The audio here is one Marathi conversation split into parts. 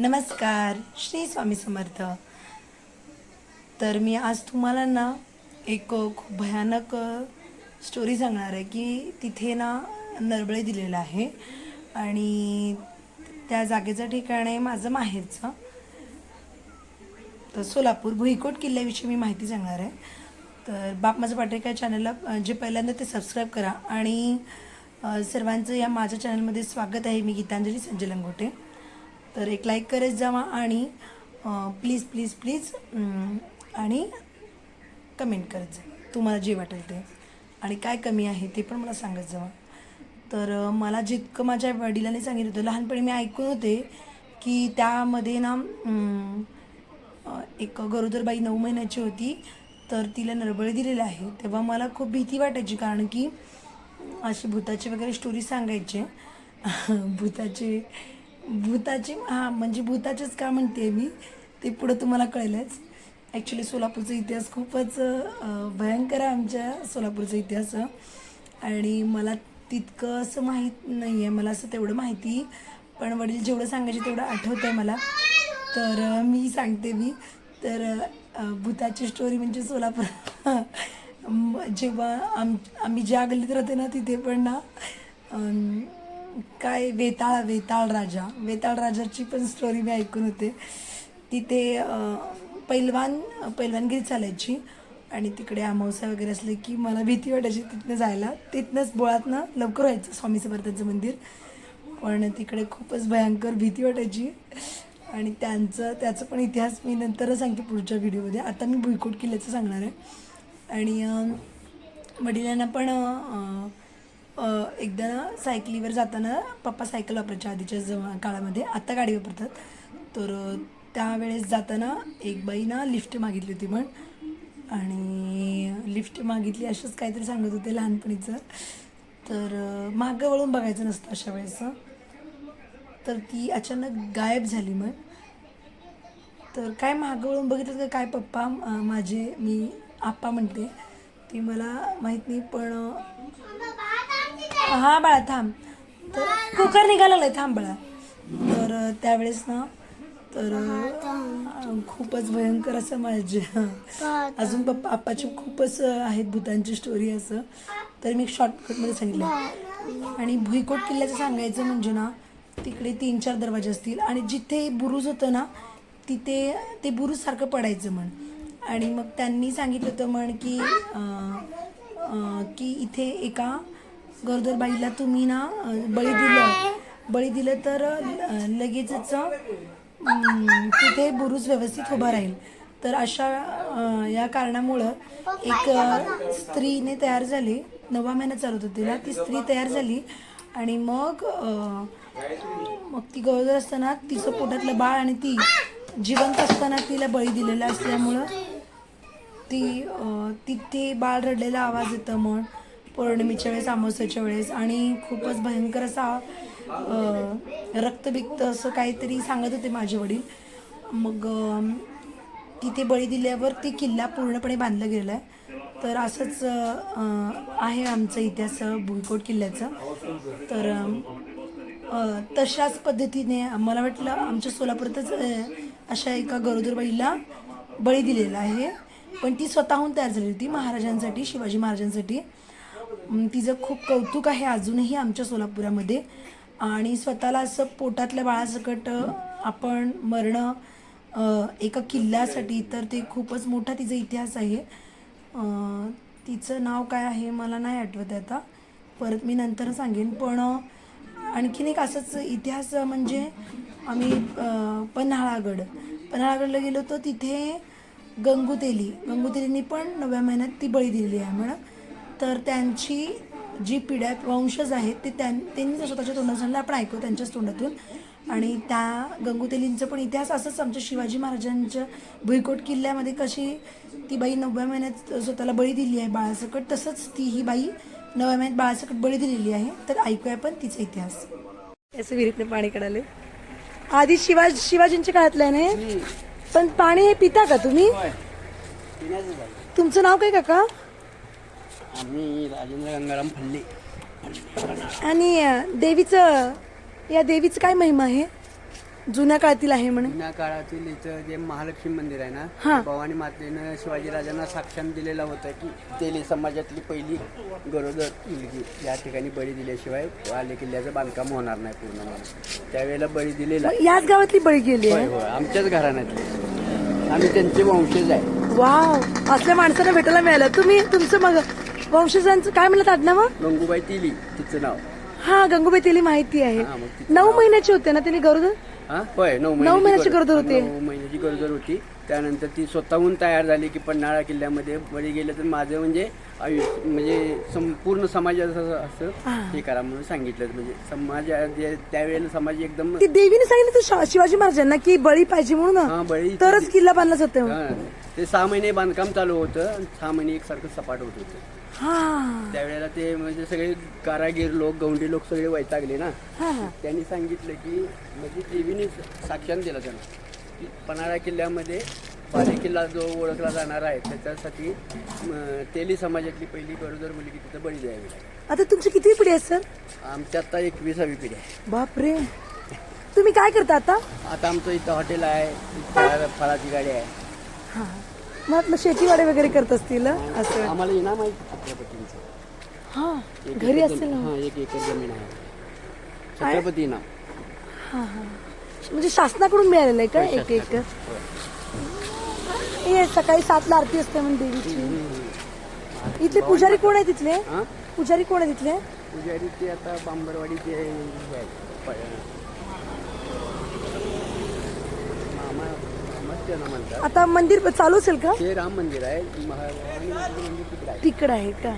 नमस्कार श्री स्वामी समर्थ. तर मी आज तुम्हाला ना एक खूप भयानक स्टोरी सांगणार आहे की तिथे ना नरबळे दिलेलं आहे आणि त्या जागेचं ठिकाण आहे माझं माहेरचं. तर सोलापूर भुईकोट किल्ल्याविषयी मी माहिती सांगणार आहे. तर बाप माझं पाटेकर या चॅनलला जे पहिल्यांदा ते सबस्क्राईब करा आणि सर्वांचं या माझ्या चॅनलमध्ये स्वागत आहे. मी गीतांजली संजय लंगोटे. तर एक लाईक करत जावा आणि प्लीज प्लीज प्लीज आणि कमेंट करत जा. तुम्हाला जे वाटेल ते. आणि काय कमी आहे ते पण मला सांगत जावा. तर मला जितकं माझ्या वडिलांनी सांगितलं होतं लहानपणी मी ऐकून होते की त्यामध्ये ना एक गरोदरबाई नऊ महिन्याची होती. तर तिला नरबळी दिलेलं आहे. तेव्हा मला खूप भीती वाटायची कारण की अशी भूताचे वगैरे स्टोरी सांगायचे. भूताचे भूताची हां म्हणजे भूताचेच का म्हणते मी ते पुढं तुम्हाला कळेलच. ॲक्च्युली सोलापूरचा इतिहास खूपच भयंकर आहे आमच्या सोलापूरचा इतिहास. आणि मला तितकं असं माहीत नाही आहे मला असं तेवढं माहिती पण वडील जेवढं सांगायचे तेवढं आठवतं आहे मला. तर मी सांगते मी. तर भूताची स्टोरी म्हणजे सोलापूर. जेव्हा आम आम्ही ज्या गल्लीत राहते ना तिथे पण ना काय वेताळ वेताळ राजा. वेताळ राजाची पण स्टोरी मी ऐकून होते. तिथे पैलवान पैलवानगिरी चालायची. आणि तिकडे अमावस्या वगैरे असले की मला भीती वाटायची तिथनं जायला. तिथनंच बोळातनं लवकर व्हायचं स्वामी समर्थांचं मंदिर. पण तिकडे खूपच भयंकर भीती वाटायची. आणि त्यांचं त्याचं पण इतिहास मी नंतरच सांगते पुढच्या व्हिडिओमध्ये. आता मी भुईकोट किल्ल्याचं सांगणार आहे. आणि वडिलांना पण एकदा ना सायकलीवर जाताना पप्पा सायकल वापरायच्या आधीच्या जमा काळामध्ये. आत्ता गाडी वापरतात. तर त्यावेळेस जाताना एक बाई ना लिफ्ट मागितली होती पण आणि लिफ्ट मागितली असंच काहीतरी सांगत होते लहानपणीचं. तर मागं वळून बघायचं नसतं अशा वेळेस तर ती अचानक गायब झाली मग तर काय मागं वळून बघितलं का काय पप्पा माझे मी आप्पा म्हणते ती मला माहीत नाही पण हा बाळा थांब. तर कुकर निघाला लागलाय थांब बाळा. तर त्यावेळेस ना तर खूपच भयंकर असं माझे अजून पप्पा आप्पाची खूपच आहेत भूतांची स्टोरी असं. तर मी शॉर्टकटमध्ये सांगितलं. आणि भुईकोट किल्ल्याचं सांगायचं म्हणजे ना तिकडे तीन चार दरवाजे असतील. आणि जिथे बुरुज होतं ना तिथे ते बुरुज सारखं पडायचं म्हण. आणि मग त्यांनी सांगितलं होतं म्हण की आ, आ, की इथे एका गरोदर बाईला तुम्ही ना बळी दिलं. बळी दिलं तर लगेचच तिथे बुरुज व्यवस्थित उभा राहील. तर अशा या कारणामुळं एक स्त्रीने तयार झाली. नवा महिना चालत होती ना ती स्त्री तयार झाली. आणि मग मग ती गरोदर असताना तिचं पोटातलं बाळ आणि ती जिवंत असताना तिला बळी दिलेला असल्यामुळं ती तिथे बाळ रडलेला आवाज येतं मग पौर्णिमेच्या वेळेस अमावस्याच्या वेळेस आणि खूपच भयंकर असा रक्तबिक्त असं काहीतरी सांगत होते माझे वडील. मग तिथे बळी दिल्यावर ती किल्ला पूर्णपणे बांधला गेला आहे तर असंच आहे आमचा इतिहास भुईकोट किल्ल्याचं. तर तशाच पद्धतीने मला वाटलं आमच्या सोलापूरतच अशा एका गरोदरबाईला बळी दिलेला आहे. पण ती स्वतःहून तयार झाली होती महाराजांसाठी शिवाजी महाराजांसाठी. तिचं खूप कौतुक आहे अजूनही आमच्या सोलापुरामध्ये. आणि स्वतःला असं पोटातल्या बाळासकट आपण मरणं एका किल्ल्यासाठी तर ते खूपच मोठा तिचा इतिहास आहे. तिचं नाव काय आहे मला नाही आठवत आता. परत मी नंतर सांगेन. पण आणखीन एक असंच इतिहास म्हणजे आम्ही पन्हाळागड. पन्हाळागडला गेलो तर तिथे गंगुतेली गंगुतेलींनी पण नव्या महिन्यात ती बळी दिलेली आहे म्हणा तर त्यांची जी पिढ्या वंशज आहेत ते त्यां त्यांनी स्वतःच्या तोंडात सांगितलं आपण ऐकू त्यांच्याच तोंडातून. आणि त्या गंगुतेलींचं पण इतिहास असंच आमच्या शिवाजी महाराजांच्या भुईकोट किल्ल्यामध्ये कशी ती बाई नवव्या महिन्यात स्वतःला बळी दिली आहे बाळासकट. तसंच ती ही बाई नव्या महिन्यात बाळासकट बळी दिलेली आहे. तर ऐकूया पण तिचा इतिहास. असं विहिरीतनं पाणी काढाले. आधी शिवाजी शिवाजींच्या काळातलं आहे ना पण पाणी हे पिता का तुम्ही? तुमचं नाव काय काका? आम्ही राजेंद्र गंगाराम फल्ले. आणि देवीचं या देवीचं काय महिमा आहे? जुन्या काळातील आहे म्हणे जुन्या काळातील इथं जे महालक्ष्मी मंदिर आहे हा. ना भवानी मातेनं शिवाजीराजांना साक्षात दिलेलं होतं की तेली समाजातली पहिली गरोदर मुलगी. या ठिकाणी बळी दिल्याशिवाय आले किल्ल्याचं बांधकाम होणार नाही पूर्ण म्हणून. त्यावेळेला बळी दिलेला. याच गावातली बळी गेली होय आहे? होय आमच्याच घराण्यातले. आम्ही त्यांचे वंशज आहे. वाव. असल्या माणसाला भेटायला मिळालं. तुम्ही तुमचं मग वंशजांचं काय म्हणलं आडनाव गंगूबाई तिली तिचं नाव. हा गंगूबाई तिला माहिती आहे. हा, मग तिचं नऊ महिन्याचे होते ना त्यांनी गरोदर? हा होय नऊ नऊ महिन्याची गरोदर. होती. नऊ महिन्याची गरोदर होती. त्यानंतर ती स्वतःहून तयार झाली की पन्हाळा किल्ल्यामध्ये बळी गेलं तर माझं म्हणजे आयुष्य म्हणजे संपूर्ण समाजाचं असं हे. करा म्हणून सांगितलं. म्हणजे समाज जे त्यावेळेला समाज एकदम ती देवीने सांगितलं तर शा- शिवाजी महाराजांना की बळी पाहिजे म्हणून. हा बळी तरच किल्ला बांधला जातो. हा. ते सहा महिने बांधकाम चालू होतं आणि सहा महिने एकसारखं सपाट होत होतं. हा. त्यावेळेला ते म्हणजे सगळे कारागीर लोक गौंडी लोक सगळे वैतागले ना. हा हा. त्यांनी सांगितलं की म्हणजे देवीने साक्षात दिलं त्यांना. की पन्हाळा किल्ल्यामध्ये बाले किल्ला जो ओळखला जाणार आहे त्याच्यासाठी तेली समाजातली पहिली गरोदर मुलगी तिथं बळी द्यावी लागली. आता तुमची किती पिढी आहे सर? आमची आता एकविसावी पिढी आहे. बापरे. तुम्ही काय करता आता? आता आमचं इथं हॉटेल आहे फळा- फळाची गाडी आहे. हा. मग शेतीवाडी वगैरे करत असतील? असं आम्हाला इनाम आहे छत्रपतींचं. हा एक घरी एकर असेल जमीन- ना? हा एक एकर जमीन आहे. छत्रपती इनाम हा हा. म्हणजे शासनाकडून मिळालेलं आहे का एक एक हे सकाळी सातला आरती असते म्हणजे देवीची. इथले पुजारी कोण आहे तिथले? हा? पुजारी कोण आहे तिथले? पुजारी ते आता बांबरवाडीचे हे आहेत. प- त्यांना म्हणतात. आता मंदिर चालू असेल का? ते राम मंदिर आहे. महाराजांनी मंदिर तिकडे आहे. तिकडं आहे का?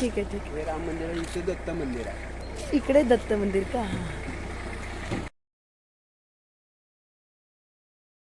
ठीक आहे ठीक हे राम मंदिर आहे. इथे दत्त मंदिर आहे आहे. इकडे दत्त मंदिर का? हा.